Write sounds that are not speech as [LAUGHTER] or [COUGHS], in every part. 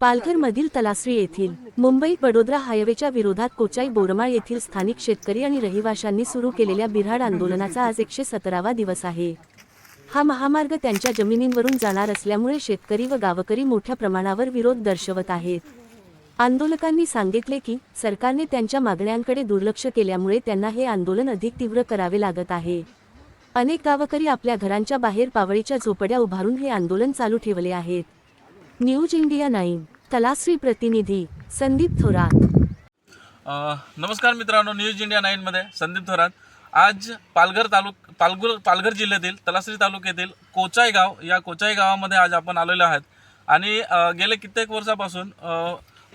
पालघरमधील तलासरी येथील मुंबई बडोदरा हायवेच्या विरोधात कोचाई बोरमाळ येथील स्थानिक शेतकरी आणि रहिवाशांनी सुरू केलेल्या बिऱ्हाड आंदोलनाचा आज एकशे सतरावा दिवस आहे. हा महामार्ग त्यांच्या जमिनींवरून जाणार असल्यामुळे शेतकरी व गावकरी मोठ्या प्रमाणावर विरोध दर्शवत आहेत. आंदोलकांनी सांगितले की सरकारने त्यांच्या मागण्यांकडे दुर्लक्ष केल्यामुळे त्यांना हे आंदोलन अधिक तीव्र करावे लागत आहे. अनेक गावकरी आपल्या घरांच्या बाहेर पावळीच्या झोपड्या उभारून हे आंदोलन चालू ठेवले आहेत. न्यूज इंडिया नाईन तलासरी प्रतिनिधी संदीप थोरात. नमस्कार मित्रांनो न्यूज इंडिया नाईनमध्ये संदीप थोरात. आज पालघर तालुक पालघर पालघर जिल्ह्यातील तलासरी तालुक्यातील कोचाई गाव या कोचाई गावामध्ये आज आपण आलेलो आहात. आणि गेले कित्येक वर्षापासून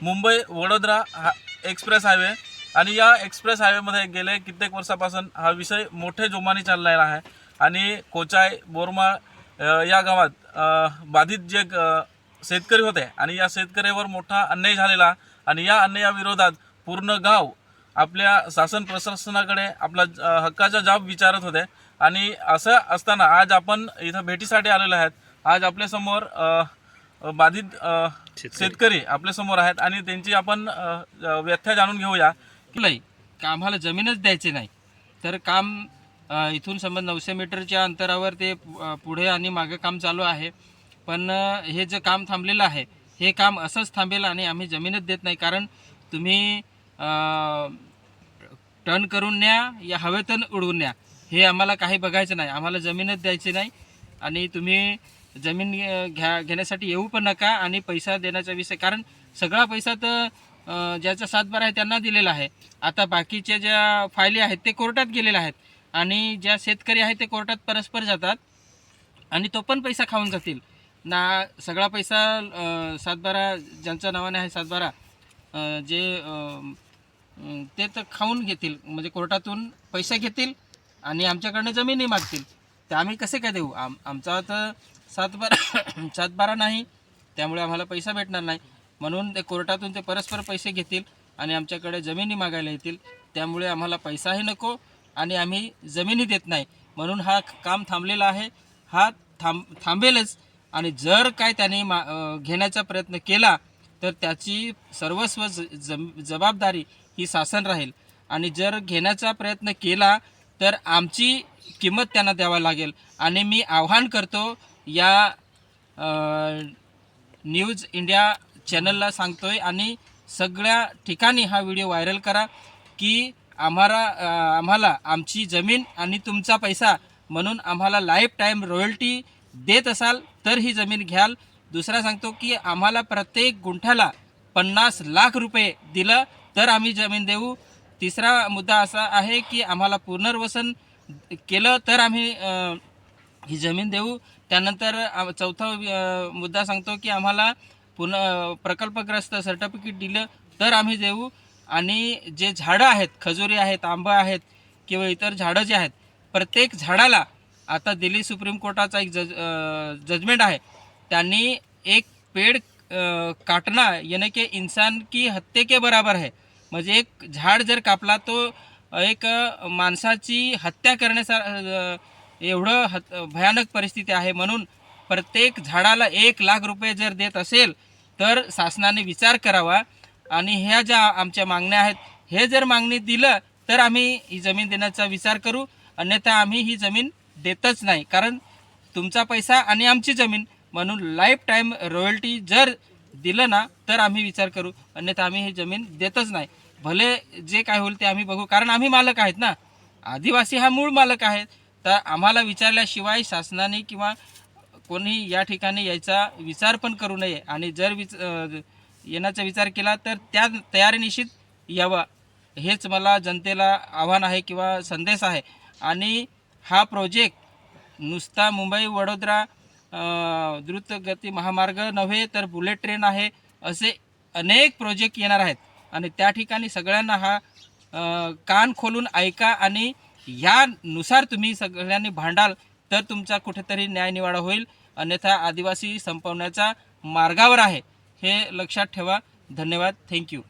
मुंबई वडोदरा हा एक्सप्रेस हायवे आणि या एक्सप्रेस हायवेमध्ये गेले कित्येक वर्षापासून हा विषय मोठे जोमाने चाललेला आहे. आणि कोचाई बोरमाळ या गावात बाधित जे शेतकरी होते आणि या शेतकऱ्यावर मोठा अन्याय झालेला आणि या अन्यायाविरोधात पूर्ण गाव आपल्या शासन प्रशासनाकडे आपला हक्काचा जाब विचारत होते. आणि असं असताना आज आपण इथं भेटीसाठी आलेलो आहेत. आज आपल्यासमोर बाधित शेतकरी. आपल्यासमोर आहेत आणि त्यांची आपण व्याख्या जाणून घेऊया. नाही का आम्हाला जमीनच द्यायची नाही. तर काम इथून समज नऊशे मीटरच्या अंतरावर ते पुढे आणि मागे काम चालू आहे. पण हे जे काम थांबलेलं आहे हे काम असंच थांबेल आणि आम्ही जमीनच देत नाही. कारण तुम्ही टर्न करून न्या या हवेतून उडवून न्या. हे आम्हाला काही बघायचं नाही. आम्हाला जमीनच द्यायची नाही. आणि तुम्ही जमीन घ्या घेण्यासाठी येऊ पण नका आणि पैसा देण्याचा विषय. कारण सगळा पैसा तर ज्याचा सातबारा आहे त्यांना दिलेला आहे. आता बाकीच्या ज्या फायली आहेत ते कोर्टात गेलेल्या आहेत. आणि ज्या शेतकरी आहेत ते कोर्टात परस्पर जातात. आणि तो पण पैसा खाऊन जातील. ना सगळा पैसा सातबारा ज्यांच्या नावाने आहे सातबारा जे ते तर खाऊन घेतील. म्हणजे कोर्टातून पैसे घेतील आणि आमच्याकडनं जमीनही मागतील. तर आम्ही कसे काय देऊ? आम आमचा तर सातबारा [COUGHS] सातबारा नाही. त्यामुळे आम्हाला पैसा भेटणार नाही. म्हणून ते कोर्टातून ते परस्पर पैसे घेतील आणि आमच्याकडे जमिनी मागायला येतील. त्यामुळे आम्हाला पैसाही नको आणि आम्ही जमिनी देत नाही. म्हणून हा काम थांबलेला आहे. हा थांब थांबेलच. आणि जर काय त्याने मा घेण्याचा प्रयत्न केला तर त्याची सर्वस्व ज जम जबाबदारी ही शासन राहील. आणि जर घेण्याचा प्रयत्न केला तर आमची किंमत त्यांना द्यावा लागेल. आणि मी आव्हान करतो या न्यूज इंडिया चॅनलला सांगतो आहे आणि सगळ्या ठिकाणी हा व्हिडिओ व्हायरल करा की आम्हाला आम्हाला आमची जमीन आणि तुमचा पैसा म्हणून आम्हाला लाईफ टाईम रॉयल्टी देत असाल तर ही जमीन घ्याल. दुसरा सांगतो की आम्हाला प्रत्येक गुंठ्याला पन्नास लाख रुपये दिलं तर आम्ही जमीन देऊ. तिसरा मुद्दा असा आहे की आम्हाला पुनर्वसन केलं तर आम्ही ही जमीन देऊ. त्यानंतर चौथा मुद्दा सांगतो की आम्हाला पुन प्रकल्पग्रस्त सर्टिफिकेट दिलं तर आम्ही देऊ. आणि जे झाडं आहेत खजुरी आहेत आंबा आहेत किंवा इतर झाडं जे आहेत प्रत्येक झाडाला आता दिल्ली सुप्रीम कोर्टाचा एक जज जजमेंट आहे. त्यांनी एक पेड़ काटना यानी की इंसान की हत्ये के बराबर आहे. म्हणजे एक झाड जर कापला तो एक माणसाची हत्या करण्याचा एवढं हत भयानक परिस्थिती आहे म्हणून प्रत्येक झाडाला एक लाख रुपये जर देत असेल तर शासनाने विचार करावा. आणि ह्या ज्या आमच्या मागण्या आहेत हे जर मागणी दिलं तर आम्ही ही जमीन देण्याचा विचार करू. अन्यथा आम्ही ही जमीन देतच नाही. कारण तुमचा पैसा आणि आमची जमीन म्हणून लाईफ टाईम रॉयल्टी जर दिलं ना तर आम्ही विचार करू. अन्यथा आम्ही ही जमीन देतच नाही. भले जे काय होईल ते आम्ही बघू. कारण आम्ही मालक आहेत ना. आदिवासी हा मूळ मालक आहेत तर आम्हाला विचारल्याशिवाय शासनाने किंवा कोणी या ठिकाणी यायचा विचार पण करू नये. आणि जर विच येण्याचा विचार केला तर त्या तयारीनिश्चित यावा. हेच मला जनतेला आव्हान आहे किंवा संदेश आहे. आणि हा प्रोजेक्ट नुसता मुंबई वडोदरा द्रुतगती महामार्ग नव्हे तर बुलेट ट्रेन आहे असे अनेक प्रोजेक्ट येणार आहेत. आणि त्या ठिकाणी सगळ्यांना हा कान खोलून ऐका आणि यानुसार तुम्ही सगळ्यांनी भांडाल तर तुमचा कुठेतरी न्यायनिवाडा होईल. अन्यथा आदिवासी संपवण्याच्या मार्गावर आहे. हे लक्षात ठेवा. धन्यवाद. थँक्यू